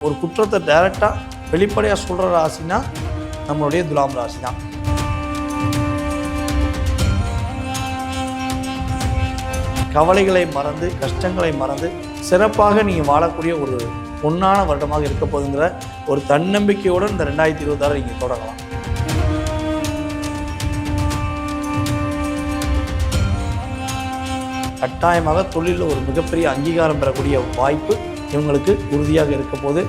ஒரு குற்றத்தை டைரெக்டாக வெளிப்படையாக சொல்கிற ராசினா நம்மளுடைய துலாம் ராசி தான் கவலைகளை மறந்து கஷ்டங்களை மறந்து சிறப்பாக நீங்கள் வாழக்கூடிய ஒரு பொன்னான வருடமாக இருக்க போதுங்கிற ஒரு தன்னம்பிக்கையோடு இந்த ரெண்டாயிரத்தி இருபத்தாறு நீங்கள் தொடங்கலாம் கட்டாயமாக தொழிலில் ஒரு மிகப்பெரிய அங்கீகாரம் பெறக்கூடிய வாய்ப்பு இவங்களுக்கு உறுதியாக இருக்க போது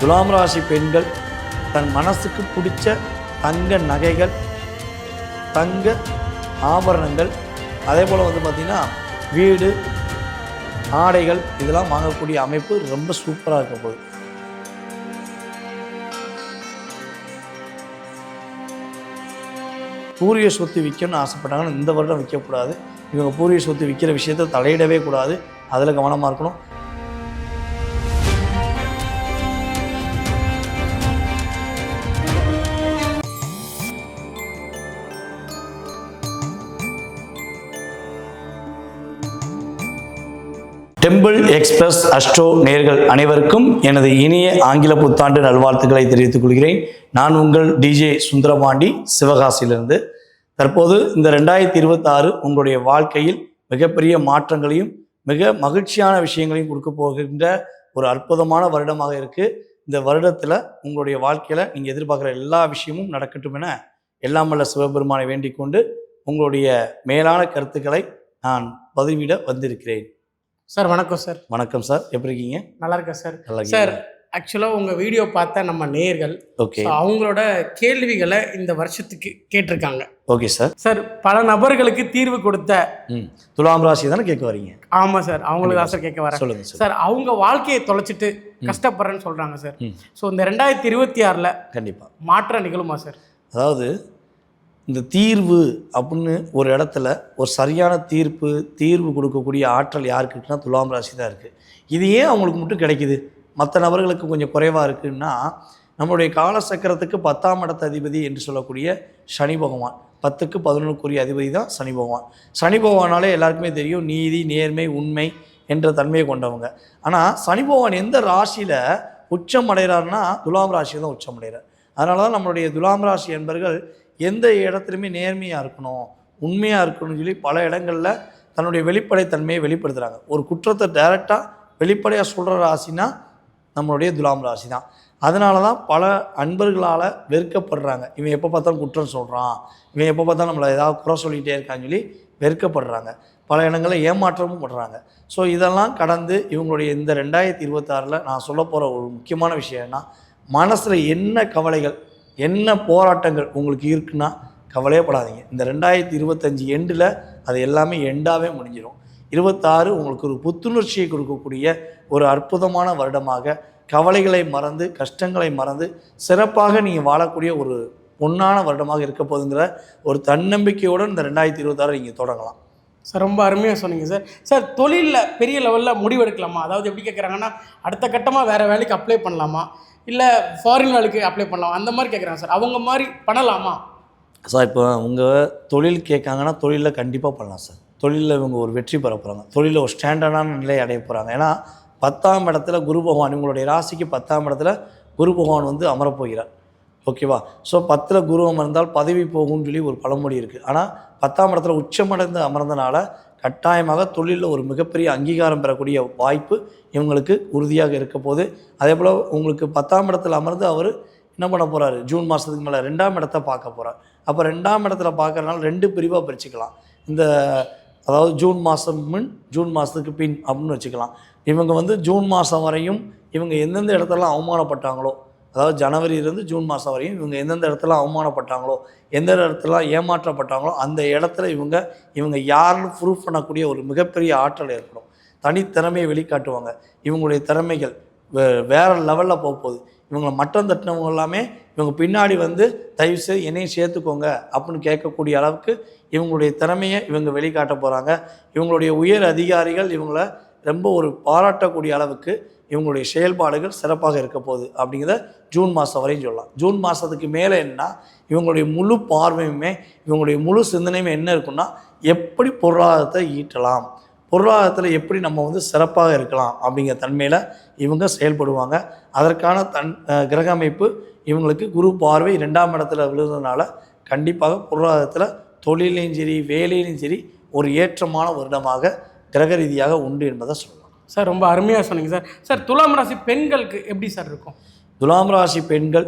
துலாம் ராசி பெண்கள் தன் மனசுக்கு பிடிச்ச தங்க நகைகள் தங்க ஆபரணங்கள் அதே போல் வந்து பார்த்திங்கன்னா வீடு ஆடைகள் இதெல்லாம் வாங்கக்கூடிய அமைப்பு ரொம்ப சூப்பராக இருக்க போகுது. சூரிய சொத்து விற்கணும்னு ஆசைப்பட்டாங்கன்னா இந்த வருடம் விற்கக்கூடாது இவங்க பூர்வீக சொத்து விற்கிற விஷயத்த தலையிடவே கூடாது. அதில் கவனமாக இருக்கணும். டெம்பிள் எக்ஸ்பிரஸ் அஸ்ட்ரோ நேர்கள் அனைவருக்கும் எனது இனிய ஆங்கில புத்தாண்டு நல்வாழ்த்துக்களை தெரிவித்துக் கொள்கிறேன். நான் உங்கள் டிஜே சுந்தரபாண்டி சிவகாசியிலிருந்து. தற்போது இந்த ரெண்டாயிரத்தி இருபத்தாறு உங்களுடைய வாழ்க்கையில் மிகப்பெரிய மாற்றங்களையும் மிக மகிழ்ச்சியான விஷயங்களையும் கொடுக்க போகின்ற ஒரு அற்புதமான வருடமாக இருக்குது இந்த வருடத்தில் உங்களுடைய வாழ்க்கையில் நீங்கள் எதிர்பார்க்குற எல்லா விஷயமும் நடக்கட்டும் என எல்லாம் வல்ல சிவபெருமானை வேண்டிக் கொண்டு உங்களுடைய மேலான கருத்துக்களை நான் பதிவிட வந்திருக்கிறேன். சார் வணக்கம் சார். வணக்கம் சார். எப்படி இருக்கீங்க? நல்லா இருக்கேன் சார். நல்லா சார் ஆக்சுவலாக உங்கள் வீடியோ பார்த்த நம்ம நேயர்கள். ஓகே அவங்களோட கேள்விகளை இந்த வருஷத்துக்கு கேட்டிருக்காங்க. ஓகே சார் சார் பல நபர்களுக்கு தீர்வு கொடுத்த துலாம் ராசி தானே கேட்க வரீங்க? ஆமாம் சார் அவங்களுக்கு தான் சார் கேட்க வரேன். சொல்லுங்க சார் அவங்க வாழ்க்கையை தொலைச்சிட்டு கஷ்டப்படுறேன்னு சொல்கிறாங்க சார். ஸோ இந்த ரெண்டாயிரத்தி இருபத்தி ஆறில் கண்டிப்பாக மாற்றம் நிகழுமா சார் அதாவது இந்த தீர்வு அப்படின்னு ஒரு இடத்துல ஒரு சரியான தீர்ப்பு தீர்வு கொடுக்கக்கூடிய ஆற்றல் யாருக்கு இருக்குன்னா துலாம் ராசி தான் இருக்குது இது ஏன் அவங்களுக்கு மட்டும் கிடைக்குது? மற்ற நபர்களுக்கு கொஞ்சம் குறைவாக இருக்குன்னா நம்மளுடைய காலசக்கரத்துக்கு பத்தாம் இடத்த அதிபதி என்று சொல்லக்கூடிய சனி பகவான். பத்துக்கு பதினொன்றுக்குரிய அதிபதி தான் சனி பகவான். சனி பகவானாலே எல்லாருக்குமே தெரியும் நீதி நேர்மை உண்மை என்ற தன்மையை கொண்டவங்க. ஆனால் சனி பகவான் எந்த ராசியில் உச்சம் அடைகிறாருன்னா துலாம் ராசியில் தான் உச்சம் அடைகிறார். அதனால தான் நம்மளுடைய துலாம் ராசி என்பர்கள் எந்த இடத்துலையுமே நேர்மையாக இருக்கணும் உண்மையாக இருக்கணும்னு சொல்லி பல இடங்களில் தன்னுடைய வெளிப்படைத்தன்மையை வெளிப்படுத்துகிறாங்க ஒரு குற்றத்தை டைரெக்டாக வெளிப்படையாக சொல்கிற ராசினா நம்மளுடைய துலாம் ராசி தான் அதனால தான் பல அன்பர்களால் வெறுக்கப்படுறாங்க. இவன் எப்போ பார்த்தாலும் குற்றம் சொல்கிறான் இவன் எப்போ பார்த்தாலும் நம்மளை ஏதாவது குறை சொல்லிகிட்டே இருக்கான்னு சொல்லி வெறுக்கப்படுறாங்க. பல இடங்களில் ஏமாற்றமும் படுறாங்க. ஸோ இதெல்லாம் கடந்து இவங்களுடைய இந்த ரெண்டாயிரத்தி இருபத்தாறில் நான் சொல்ல போகிற ஒரு முக்கியமான விஷயம்னா மனசில் என்ன கவலைகள் என்ன போராட்டங்கள் உங்களுக்கு இருக்குன்னா கவலையே படாதீங்க. இந்த ரெண்டாயிரத்தி இருபத்தஞ்சி எண்டில் அது எல்லாமே எண்டாகவே முடிஞ்சிடும் இருபத்தாறு உங்களுக்கு ஒரு புத்துணர்ச்சியை கொடுக்கக்கூடிய ஒரு அற்புதமான வருடமாக கவலைகளை மறந்து கஷ்டங்களை மறந்து சிறப்பாக நீங்கள் வாழக்கூடிய ஒரு பொன்னான வருடமாக இருக்க போகுதுங்கிற ஒரு தன்னம்பிக்கையோடு இந்த ரெண்டாயிரத்தி இருபத்தாறு நீங்கள் தொடங்கலாம். சார் ரொம்ப அருமையாக சொன்னீங்க சார். சார் தொழிலில் பெரிய லெவலில் முடிவெடுக்கலாமா? அதாவது எப்படி கேட்குறாங்கன்னா அடுத்த கட்டமாக வேறு வேலைக்கு அப்ளை பண்ணலாமா? இல்லை ஃபாரின் வேலைக்கு அப்ளை பண்ணலாமா? அந்த மாதிரி கேட்குறாங்க சார். அவங்க மாதிரி பண்ணலாமா? சார் இப்போ உங்கள் தொழில் கேட்காங்கன்னா தொழிலில் கண்டிப்பாக பண்ணலாம் சார். தொழிலில் இவங்க ஒரு வெற்றி பெற போகிறாங்க தொழிலில் ஒரு ஸ்டாண்டர்டான நிலையை அடைய போகிறாங்க ஏன்னா பத்தாம் இடத்துல குரு பகவான் உங்களுடைய ராசிக்கு பத்தாம் இடத்துல குரு பகவான் வந்து அமரப்போகிறார். ஓகேவா? ஸோ பத்தில் குரு அமர்ந்தால் பதவி போகும்னு சொல்லி ஒரு பழமொழி இருக்குது ஆனால் பத்தாம் இடத்துல உச்சமடைந்து அமர்ந்தனால கட்டாயமாக தொழிலில் ஒரு மிகப்பெரிய அங்கீகாரம் பெறக்கூடிய வாய்ப்பு இவங்களுக்கு உறுதியாக இருக்க போது அதே போல் உங்களுக்கு பத்தாம் இடத்துல அமர்ந்து அவர் என்ன பண்ண போகிறாரு ஜூன் மாதத்துக்கு மேலே ரெண்டாம் இடத்த பார்க்க போகிறார் அப்போ ரெண்டாம் இடத்துல பார்க்கறனால ரெண்டு பிரிவாக பிரிச்சுக்கலாம். இந்த அதாவது ஜூன் மாதம் முன் ஜூன் மாதத்துக்கு பின் அப்படின்னு வச்சுக்கலாம். இவங்க வந்து ஜூன் மாதம் வரையும் இவங்க எந்தெந்த இடத்துலலாம் அவமானப்பட்டாங்களோ அதாவது ஜனவரியிலேருந்து ஜூன் மாதம் வரையும் இவங்க எந்தெந்த இடத்துல அவமானப்பட்டாங்களோ எந்த இடத்துல ஏமாற்றப்பட்டாங்களோ அந்த இடத்துல இவங்க இவங்க யாருன்னு ப்ரூஃப் பண்ணக்கூடிய ஒரு மிகப்பெரிய ஆற்றல் ஏற்படும். தனித்திறமையை வெளிக்காட்டுவாங்க. இவங்களுடைய திறமைகள் வே வேறு லெவலில் போக போகுது இவங்களை மட்டம் தட்டினவங்க எல்லாமே இவங்க பின்னாடி வந்து தயவு செய்து என்னையும் சேர்த்துக்கோங்க அப்படின்னு கேட்கக்கூடிய அளவுக்கு இவங்களுடைய திறமையை இவங்க வெளிக்காட்ட போகிறாங்க இவங்களுடைய உயர் அதிகாரிகள் இவங்கள ரொம்ப ஒரு பாராட்டக்கூடிய அளவுக்கு இவங்களுடைய செயல்பாடுகள் சிறப்பாக இருக்க போகுது அப்படிங்கிறத ஜூன் மாதம் வரையும் சொல்லலாம். ஜூன் மாதத்துக்கு மேலே என்ன இவங்களுடைய முழு பார்வையுமே இவங்களுடைய முழு சிந்தனையுமே என்ன இருக்குன்னா எப்படி பொருளாதாரத்தை ஈட்டலாம். பொருளாதாரத்தில் எப்படி நம்ம வந்து சிறப்பாக இருக்கலாம் அப்படிங்கிற தன்மையில் இவங்க செயல்படுவாங்க. அதற்கான தன் கிரக அமைப்பு இவங்களுக்கு குரு பார்வை ரெண்டாம் இடத்துல விழுறதுனால கண்டிப்பாக பொருளாதாரத்தில் தொழிலையும் சரி வேலையிலும் சரி ஒரு ஏற்றமான வருடமாக கிரக ரீதியாக உண்டு என்பதை சொல்லலாம். சார் ரொம்ப அருமையாக சொன்னீங்க சார். சார் துலாம் ராசி பெண்களுக்கு எப்படி சார் இருக்கும்? துலாம் ராசி பெண்கள்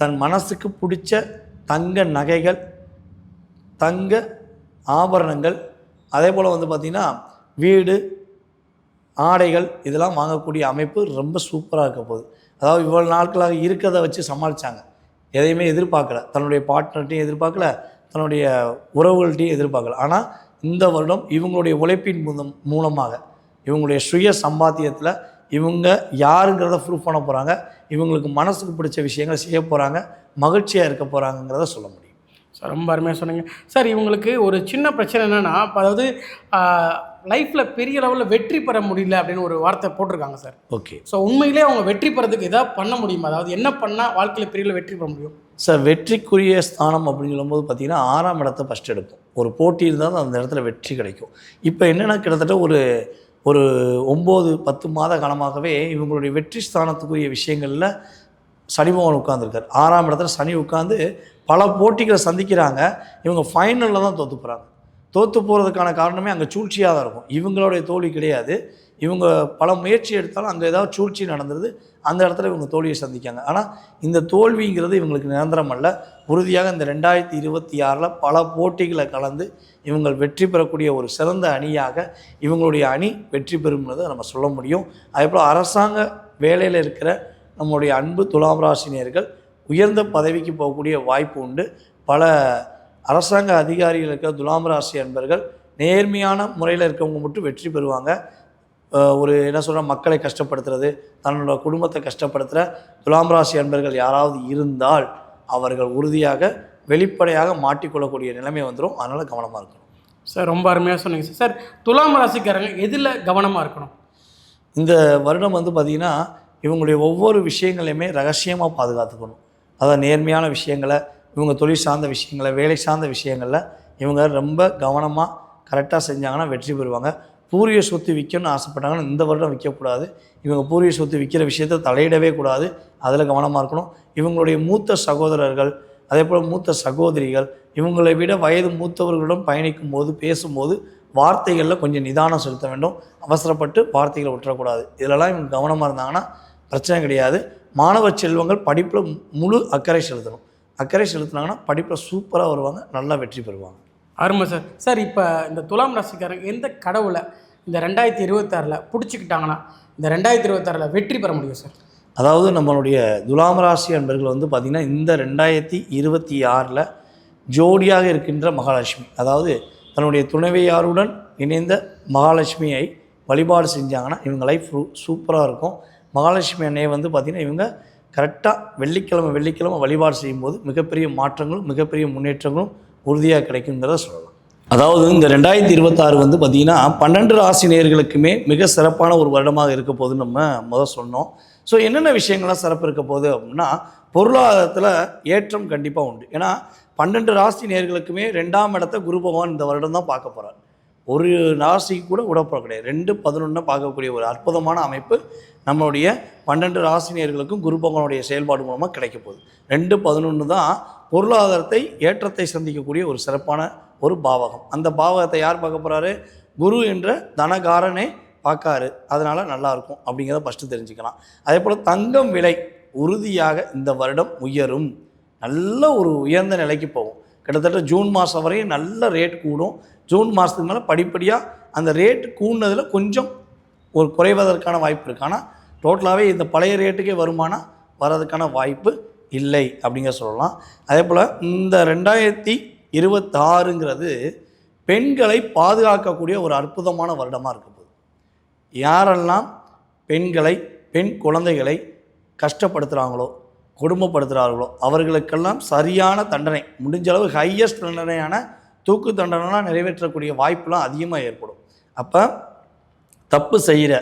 தன் மனசுக்கு பிடிச்ச தங்க நகைகள் தங்க ஆபரணங்கள் அதே போல் வந்து பார்த்திங்கன்னா வீடு ஆடைகள் இதெல்லாம் வாங்கக்கூடிய அமைப்பு ரொம்ப சூப்பராக இருக்க போகுது. அதாவது இவ்வளோ நாட்களாக இருக்கிறத வச்சு சமாளித்தாங்க எதையுமே எதிர்பார்க்கல. தன்னுடைய பார்ட்னர்ட்டையும் எதிர்பார்க்கல. தன்னுடைய உறவுகள்ட்டையும் எதிர்பார்க்கல. ஆனால் இந்த வருடம் இவங்களுடைய உழைப்பின் மூலம் மூலமாக இவங்களுடைய சுய சம்பாத்தியத்தில் இவங்க யாருங்கிறத ப்ரூவ் பண்ண போகிறாங்க இவங்களுக்கு மனசுக்கு பிடிச்ச விஷயங்களை செய்ய போகிறாங்க மகிழ்ச்சியாக இருக்க போகிறாங்கங்கிறத சொல்ல முடியும். சார் ரொம்ப அருமையாக சொன்னீங்க. சார் இவங்களுக்கு ஒரு சின்ன பிரச்சனை என்னென்னா அதாவது லைஃப்பில் பெரிய லெவலில் வெற்றி பெற முடியல அப்படின்னு ஒரு வார்த்தை போட்டிருக்காங்க சார். ஓகே. ஸோ உண்மையிலே அவங்க வெற்றி பெறதுக்கு எதாவது பண்ண முடியுமா? அதாவது என்ன பண்ணால் வாழ்க்கையில் பெரிய வெற்றி பெற முடியும்? சார் வெற்றிக்குரிய ஸ்தானம் அப்படின்னு சொல்லும்போது பார்த்தீங்கன்னா ஆறாம் இடத்தை ஃபஸ்ட் எடுப்போம். ஒரு போட்டி இருந்தால் அந்த இடத்துல வெற்றி கிடைக்கும். இப்போ என்னென்னா கிட்டத்தட்ட ஒரு ஒரு ஒம்பது பத்து மாத காலமாகவே இவங்களுடைய வெற்றி ஸ்தானத்துக்குரிய விஷயங்களில் சனி பகவான் உட்காந்துருக்காரு ஆறாம் இடத்துல சனி உட்காந்து பல போட்டிகளை சந்திக்கிறாங்க. இவங்க ஃபைனலில் தான் தோற்று போகிறாங்க தோற்று போகிறதுக்கான காரணமே அங்கே சூழ்ச்சியாக தான் இருக்கும். இவங்களுடைய தோல்வி கிடையாது. இவங்க பல முயற்சி எடுத்தாலும் அங்கே ஏதாவது சூழ்ச்சி நடந்துருது. அந்த இடத்துல இவங்க தோல்வியை சந்திக்காங்க. ஆனால் இந்த தோல்விங்கிறது இவங்களுக்கு நிரந்தரம் அல்ல. உறுதியாக இந்த ரெண்டாயிரத்தி இருபத்தி ஆறில் பல போட்டிகளை கலந்து இவங்கள் வெற்றி பெறக்கூடிய ஒரு சிறந்த அணியாக இவங்களுடைய அணி வெற்றி பெறும்னதை நம்ம சொல்ல முடியும். அதேபோல் அரசாங்க வேலையில் இருக்கிற நம்முடைய அன்பு துலாம் ராசினியர்கள் உயர்ந்த பதவிக்கு போகக்கூடிய வாய்ப்பு உண்டு. பல அரசாங்க அதிகாரிகள் இருக்கிற துலாம் ராசி அன்பர்கள் நேர்மையான முறையில் இருக்கவங்க மட்டும் வெற்றி பெறுவாங்க. ஒரு என்ன சொல்கிற மக்களை கஷ்டப்படுத்துறது தன்னோட குடும்பத்தை கஷ்டப்படுத்துகிற துலாம் ராசி அன்பர்கள் யாராவது இருந்தால் அவர்கள் உறுதியாக வெளிப்படையாக மாட்டிக்கொள்ளக்கூடிய நிலைமை வந்துடும் அதனால் கவனமாக இருக்கணும். சார் ரொம்ப அருமையாக சொன்னீங்க சார். சார் துலாம் ராசிக்காரங்க எதில் கவனமாக இருக்கணும்? இந்த வருடம் வந்து பார்த்திங்கன்னா இவங்களுடைய ஒவ்வொரு விஷயங்களையுமே ரகசியமாக பாதுகாத்துக்கணும். அதாவது நேர்மையான விஷயங்களை இவங்க தொழில் சார்ந்த விஷயங்களை வேலை சார்ந்த விஷயங்களில் இவங்க ரொம்ப கவனமாக கரெக்டாக செஞ்சாங்கன்னா வெற்றி பெறுவாங்க. பூர்வீக சொத்து விற்கணும்னு ஆசைப்பட்டாங்கன்னா இந்த வருடம் விற்கக்கூடாது. இவங்க பூர்வீக சொத்து விற்கிற விஷயத்தை தலையிடவே கூடாது. அதில் கவனமாக இருக்கணும். இவங்களுடைய மூத்த சகோதரர்கள் அதே போல் மூத்த சகோதரிகள் இவங்களை விட வயது மூத்தவர்களிடம் பயணிக்கும் போது பேசும்போது வார்த்தைகளில் கொஞ்சம் நிதானம் செலுத்த வேண்டும். அவசரப்பட்டு வார்த்தைகளை விட்டுறக்கூடாது. இதிலெல்லாம் இவங்க கவனமாக இருந்தாங்கன்னா பிரச்சனை கிடையாது. மாணவ செல்வங்கள் படிப்பில் முழு அக்கறை செலுத்தணும். அக்கறை செலுத்தினாங்கன்னா படிப்பில் சூப்பராக வருவாங்க நல்லா வெற்றி பெறுவாங்க. அருமை சார். சார் இப்போ இந்த துலாம் ராசிக்காரங்க எந்த கடவுளை இந்த ரெண்டாயிரத்தி இருபத்தாறில் பிடிச்சிக்கிட்டாங்கன்னா இந்த ரெண்டாயிரத்தி இருபத்தாறில் வெற்றி பெற முடியும் சார்? அதாவது நம்மளுடைய துலாம் ராசி அன்பர்கள் வந்து பார்த்திங்கன்னா இந்த ரெண்டாயிரத்தி இருபத்தி ஆறில் ஜோடியாக இருக்கின்ற மகாலட்சுமி. அதாவது தன்னுடைய துணைவியாருடன் இணைந்த மகாலட்சுமியை வழிபாடு செஞ்சாங்கன்னா இவங்க லைஃப் சூப்பராக இருக்கும். மகாலட்சுமி அன்னையை வந்து பார்த்திங்கன்னா இவங்க கரெக்டாக வெள்ளிக்கிழமை வெள்ளிக்கிழமை வழிபாடு செய்யும்போது மிகப்பெரிய மாற்றங்களும் மிகப்பெரிய முன்னேற்றங்களும் உறுதியாக கிடைக்குங்கிறத சொல்லலாம். அதாவது இந்த ரெண்டாயிரத்தி இருபத்தாறு வந்து பார்த்திங்கன்னா பன்னெண்டு ராசி நேயர்களுக்குமே மிக சிறப்பான ஒரு வருடமாக இருக்க போகுதுன்னு நம்ம முதல் சொன்னோம். ஸோ என்னென்ன விஷயங்கள்லாம் சிறப்பு இருக்க போகுது அப்படின்னா பொருளாதாரத்தில் ஏற்றம் கண்டிப்பாக உண்டு. ஏன்னா பன்னெண்டு ராசி நேயர்களுக்குமே ரெண்டாம் இடத்த குரு பகவான் இந்த வருடம் தான் பார்க்க போகிறார் ஒரு ராசிக்கு கூட விடப்போற கிடையாது. ரெண்டு பதினொன்று பார்க்கக்கூடிய ஒரு அற்புதமான அமைப்பு நம்மளுடைய பன்னெண்டு ராசினியர்களுக்கும் குருபகவனுடைய செயல்பாடு மூலமாக கிடைக்க போகுது. ரெண்டு பதினொன்று தான் பொருளாதாரத்தை ஏற்றத்தை சந்திக்கக்கூடிய ஒரு சிறப்பான ஒரு பாவகம். அந்த பாவகத்தை யார் பார்க்க போகிறாரு குரு என்ற தனகாரனே பார்க்காரு. அதனால் நல்லாயிருக்கும் அப்படிங்கிறத ஃபஸ்ட்டு தெரிஞ்சுக்கலாம். அதே போல் தங்கம் விலை உறுதியாக இந்த வருடம் உயரும். நல்ல ஒரு உயர்ந்த நிலைக்கு போகும். கிட்டத்தட்ட ஜூன் மாதம் வரையும் நல்ல ரேட் கூடும். ஜூன் மாதத்துக்கு மேலே படிப்படியாக அந்த ரேட் கூடினதில் கொஞ்சம் ஒரு குறைவதற்கான வாய்ப்பு இருக்குது ஆனால் டோட்டலாகவே இந்த பழைய ரேட்டுக்கே வருமானம் வர்றதுக்கான வாய்ப்பு இல்லை அப்படிங்கிற சொல்லலாம். அதே போல் இந்த ரெண்டாயிரத்தி இருபத்தாறுங்கிறது பெண்களை பாதுகாக்கக்கூடிய ஒரு அற்புதமான வருடமாக இருக்க போகுது. யாரெல்லாம் பெண்களை பெண் குழந்தைகளை கஷ்டப்படுத்துகிறாங்களோ குடும்பப்படுத்துகிறார்களோ அவர்களுக்கெல்லாம் சரியான தண்டனை முடிஞ்ச அளவு ஹையஸ்ட் தண்டனையான தூக்கு தண்டனைலாம் நிறைவேற்றக்கூடிய வாய்ப்புலாம் அதிகமாக ஏற்படும். அப்போ தப்பு செய்கிற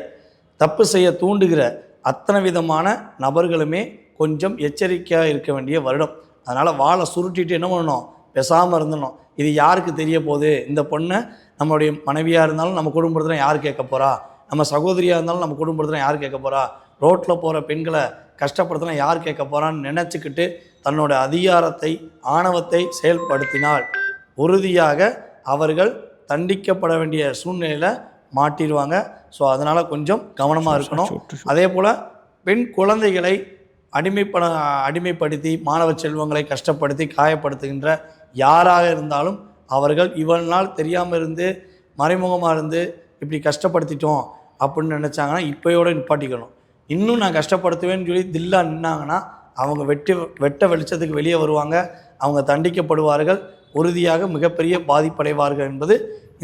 தப்பு செய்ய தூண்டுகிற அத்தனை விதமான நபர்களுமே கொஞ்சம் எச்சரிக்கையாக இருக்க வேண்டிய வருடம். அதனால் வாழை சுருட்டிட்டு என்ன பண்ணணும்? பேசாமல் இருந்தணும் இது யாருக்கு தெரிய போகுது? இந்த பொண்ணை நம்மளுடைய மனைவியாக இருந்தாலும் நம்ம குடும்பத்தில் யார் கேட்க போகிறா நம்ம சகோதரியாக இருந்தாலும் நம்ம குடும்பத்தில் யார் கேட்க போகிறா ரோட்டில் போகிற பெண்களை கஷ்டப்படுத்தினா யார் கேட்க போகிறான்னு நினச்சிக்கிட்டு தன்னோட அதிகாரத்தை ஆணவத்தை செயல்படுத்தினாள் உறுதியாக அவர்கள் தண்டிக்கப்பட வேண்டிய சூழ்நிலையில் மாட்டிடுவாங்க. ஸோ அதனால் கொஞ்சம் கவனமாக இருக்கணும். அதே போல் பெண் குழந்தைகளை அடிமைப்பட அடிமைப்படுத்தி மாணவ செல்வங்களை கஷ்டப்படுத்தி காயப்படுத்துகின்ற யாராக இருந்தாலும் அவர்கள் இவ்வளவு நாள் தெரியாமல் இருந்து மறைமுகமாக இருந்து இப்படி கஷ்டப்படுத்திட்டோம் அப்படின்னு நினச்சாங்கன்னா இப்போயோட நிப்பாட்டிக்கணும். இன்னும் நான் கஷ்டப்படுத்துவேன்னு சொல்லி தில்லா நின்னாங்கன்னா அவங்க வெட்டி வெட்ட வெளிச்சத்துக்கு வெளியே வருவாங்க. அவங்க தண்டிக்கப்படுவார்கள் உறுதியாக மிகப்பெரிய பாதிப்படைவார்கள் என்பது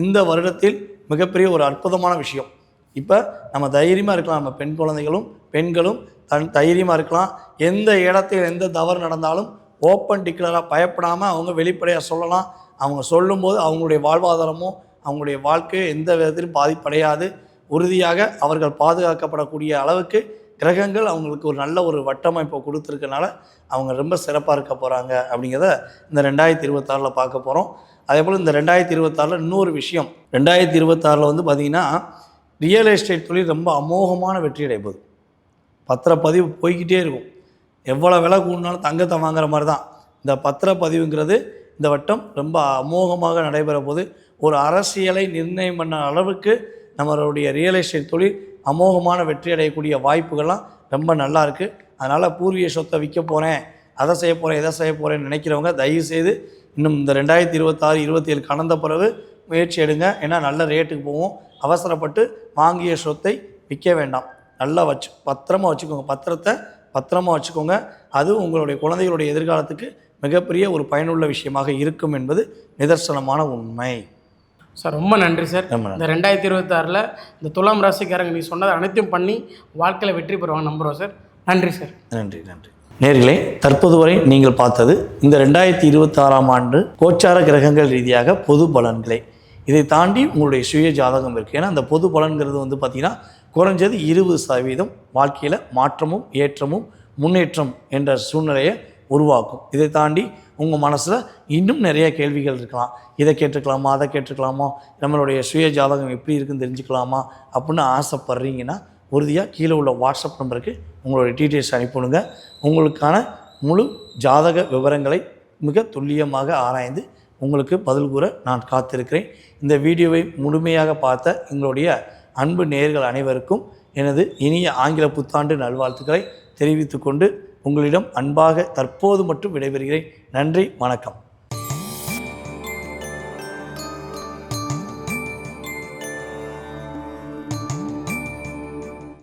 இந்த வருடத்தில் மிகப்பெரிய ஒரு அற்புதமான விஷயம். இப்போ நம்ம தைரியமாக இருக்கலாம் நம்ம பெண் குழந்தைகளும் பெண்களும் தன் தைரியமாக இருக்கலாம். எந்த இடத்தில் எந்த தவறு நடந்தாலும் ஓப்பன் டிக்ளராக பயப்படாமல் அவங்க வெளிப்படையாக சொல்லலாம். அவங்க சொல்லும்போது அவங்களுடைய வாழ்வாதாரமும் அவங்களுடைய வாழ்க்கை எந்த விதத்திலும் பாதிப்படையாது. உறுதியாக அவர்கள் பாதுகாக்கப்படக்கூடிய அளவுக்கு கிரகங்கள் அவங்களுக்கு ஒரு நல்ல ஒரு வட்டமைப்பை கொடுத்துருக்கனால அவங்க ரொம்ப சிறப்பாக இருக்க போகிறாங்க அப்படிங்கிறத இந்த ரெண்டாயிரத்தி இருபத்தாறில் பார்க்க போகிறோம் அதே போல் இந்த ரெண்டாயிரத்தி இருபத்தாறில் இன்னொரு விஷயம். ரெண்டாயிரத்தி இருபத்தாறில் வந்து பார்த்திங்கன்னா ரியல் எஸ்டேட் தொழில் ரொம்ப அமோகமான வெற்றி அடைப்பது பத்திரப்பதிவு போய்கிட்டே இருக்கும். எவ்வளோ விலை கூடினாலும் தங்கத்தை வாங்குற மாதிரி தான் இந்த பத்திரப்பதிவுங்கிறது இந்த வட்டம் ரொம்ப அமோகமாக நடைபெற போது ஒரு அரசியலை நிர்ணயம் பண்ண அளவுக்கு நம்மளுடைய ரியல் எஸ்டேட் தொழில் அமோகமான வெற்றி அடையக்கூடிய வாய்ப்புகள்லாம் ரொம்ப நல்லா இருக்குது அதனால் பூர்வீக சொத்தை விற்க போகிறேன் அதை செய்ய போகிறேன் இதை செய்ய போகிறேன்னு நினைக்கிறவங்க தயவு செய்து இன்னும் இந்த ரெண்டாயிரத்தி இருபத்தாறு இருபத்தி ஏழு கடந்த பிறகு முயற்சி எடுங்க. ஏன்னா நல்ல ரேட்டுக்கு போவோம். அவசரப்பட்டு வாங்கிய சொத்தை விற்க வேண்டாம். நல்லா வச்சு பத்திரமாக வச்சுக்கோங்க. பத்திரத்தை பத்திரமாக வச்சுக்கோங்க. அது உங்களுடைய குழந்தைகளுடைய எதிர்காலத்துக்கு மிகப்பெரிய ஒரு பயனுள்ள விஷயமாக இருக்கும் என்பது நிதர்சனமான உண்மை. சார் ரொம்ப நன்றி சார். இந்த ரெண்டாயிரத்தி இருபத்தாறில் இந்த துலாம் ராசிக்காரங்க நீ சொன்னதை அனைத்தையும் பண்ணி வாழ்க்கையில் வெற்றி பெறுவாங்க நம்புகிறோம் சார். நன்றி சார். நன்றி நன்றி. நேர்களே தற்போது வரை நீங்கள் பார்த்தது இந்த ரெண்டாயிரத்தி இருபத்தாறாம் ஆண்டு கோச்சார கிரகங்கள் ரீதியாக பொது பலன்களை. இதை தாண்டி உங்களுடைய சுய ஜாதகம் இருக்குது ஏன்னா அந்த பொது பலன்கிறது வந்து பார்த்திங்கன்னா குறைஞ்சது இருபது சதவீதம் வாழ்க்கையில் மாற்றமும் ஏற்றமும் முன்னேற்றம் என்ற சூழ்நிலையை உருவாக்கும். இதை தாண்டி உங்கள் மனசில் இன்னும் நிறைய கேள்விகள் இருக்கலாம். இதை கேட்டுக்கலாமா அதை கேட்டுக்கலாமா? நம்மளுடைய சுய ஜாதகம் எப்படி இருக்குன்னு தெரிஞ்சுக்கலாமா? அப்படின்னு ஆசைப்படுறீங்கன்னா உறுதியாக கீழே உள்ள வாட்ஸ்அப் நம்பருக்கு உங்களுடைய டீட்டெயில்ஸ் அனுப்பிவிடுங்க. உங்களுக்கான முழு ஜாதக விவரங்களை மிக துல்லியமாக ஆராய்ந்து உங்களுக்கு பதில் கூற நான் காத்திருக்கிறேன். இந்த வீடியோவை முழுமையாக பார்த்த எங்களுடைய அன்பு நேர்கள் அனைவருக்கும் எனது இனிய ஆங்கில புத்தாண்டு நல்வாழ்த்துக்களை தெரிவித்துக்கொண்டு உங்களிடம் அன்பாக தற்போது மட்டும் விடைபெறுகிறேன். நன்றி வணக்கம்.